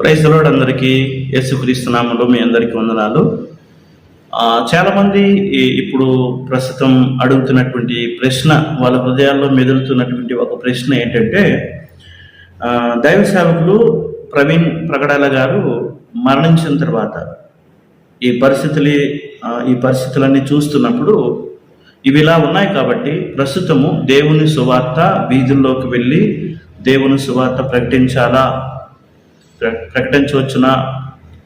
Praise load అందరికీ యేసుక్రీస్తునామంలో మీ అందరికీ వందనాలు. చాలామంది ఈ- ఇప్పుడు ప్రస్తుతం అడుగుతున్నటువంటి ప్రశ్న వాళ్ళ హృదయాల్లో మెదులుతున్నటువంటి ఒక ప్రశ్న ఏంటంటే దైవ సేవకులు ప్రవీణ్ ప్రగడాల గారు మరణించిన తర్వాత ఈ పరిస్థితులు ఈ పరిస్థితులన్నీ చూస్తున్నప్పుడు ఇవి ఇలా ఉన్నాయి కాబట్టి ప్రస్తుతము దేవుని సువార్త వీధుల్లోకి వెళ్ళి దేవుని సువార్త ప్రకటించాలా? ప్రకటించవచ్చునా?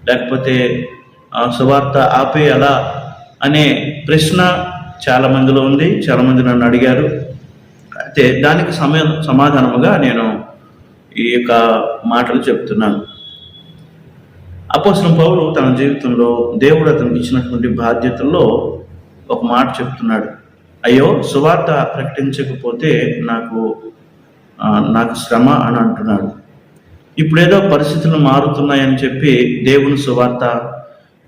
లేకపోతే ఆ సువార్త ఆపేయాలా? అనే ప్రశ్న చాలా మందిలో ఉంది. చాలామంది నన్ను అడిగారు. అయితే దానికి సమయ సమాధానముగా నేను ఈ యొక్క మాటలు చెప్తున్నాను. అపోసరం పౌలు తన జీవితంలో దేవుడు అతనికి ఇచ్చినటువంటి బాధ్యతల్లో ఒక మాట చెప్తున్నాడు. అయ్యో సువార్త ప్రకటించకపోతే నాకు నాకు శ్రమ అని అంటున్నాడు. ఇప్పుడేదో పరిస్థితులు మారుతున్నాయని చెప్పి దేవుని సువార్త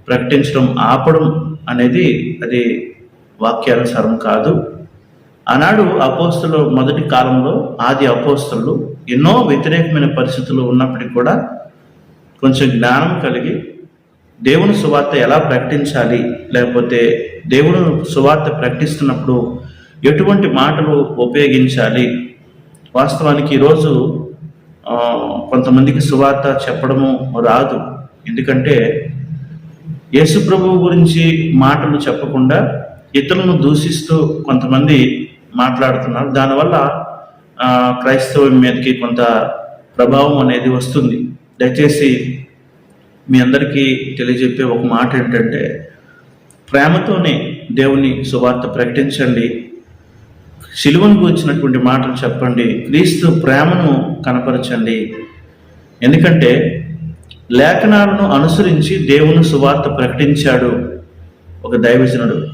ప్రకటించడం ఆపడం అనేది అది వాక్యానుసారం కాదు. ఆనాడు అపోస్తులు మొదటి కాలంలో ఆది అపోస్తులు ఎన్నో వ్యతిరేకమైన పరిస్థితులు ఉన్నప్పటికీ కూడా కొంచెం జ్ఞానం కలిగి దేవుని సువార్త ఎలా ప్రకటించాలి లేకపోతే దేవుని సువార్త ప్రకటిస్తున్నప్పుడు ఎటువంటి మాటలు ఉపయోగించాలి? వాస్తవానికి ఈరోజు కొంతమందికి సువార్త చెప్పడము రాదు. ఎందుకంటే యేసు ప్రభువు గురించి మాటలు చెప్పకుండా ఇతరులను దూషిస్తూ కొంతమంది మాట్లాడుతున్నారు. దానివల్ల క్రైస్తవం మీదకి కొంత ప్రభావం అనేది వస్తుంది. దయచేసి మీ అందరికీ తెలియజెప్పే ఒక మాట ఏంటంటే ప్రేమతోనే దేవుని సువార్త ప్రకటించండి. శిలువను గురించినటువంటి మాటలు చెప్పండి. క్రీస్తు ప్రేమను కనపరచండి. ఎందుకంటే లేఖనాలను అనుసరించి దేవుని సువార్త ప్రకటించాడు ఒక దైవజనుడు.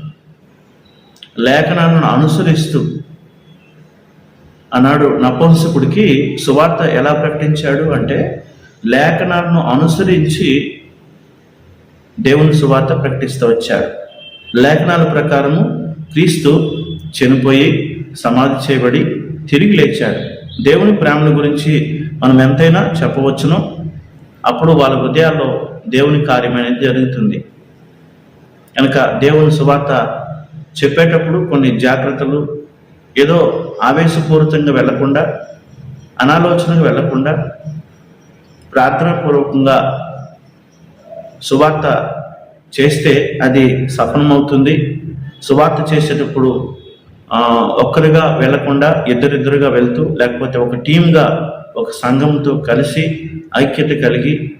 లేఖనాలను అనుసరిస్తూ అన్నాడు నపంసకుడికి సువార్త ఎలా ప్రకటించాడు అంటే లేఖనాలను అనుసరించి దేవుని సువార్త ప్రకటిస్తూ వచ్చాడు. లేఖనాల ప్రకారము క్రీస్తు చనిపోయి సమాధి చేయబడి తిరిగి లేచాడు దేవుని ప్రేమను గురించి మనం ఎంతైనా చెప్పవచ్చునో? అప్పుడు వాళ్ళ హృదయాల్లో దేవుని కార్యం అనేది జరుగుతుంది. కనుక దేవుని శుభార్త చెప్పేటప్పుడు కొన్ని జాగ్రత్తలు ఏదో ఆవేశపూరితంగా వెళ్ళకుండా అనాలోచనగా వెళ్ళకుండా ప్రార్థనాపూర్వకంగా శుభార్త చేస్తే అది సఫలమవుతుంది. సువార్త చేసేటప్పుడు ఒక్కరిగా వెళ్ళకుండా ఇద్దరిద్దరుగా వెళ్తూ లేకపోతే ఒక టీమ్గా ఒక సంఘంతో కలిసి ఐక్యత కలిగి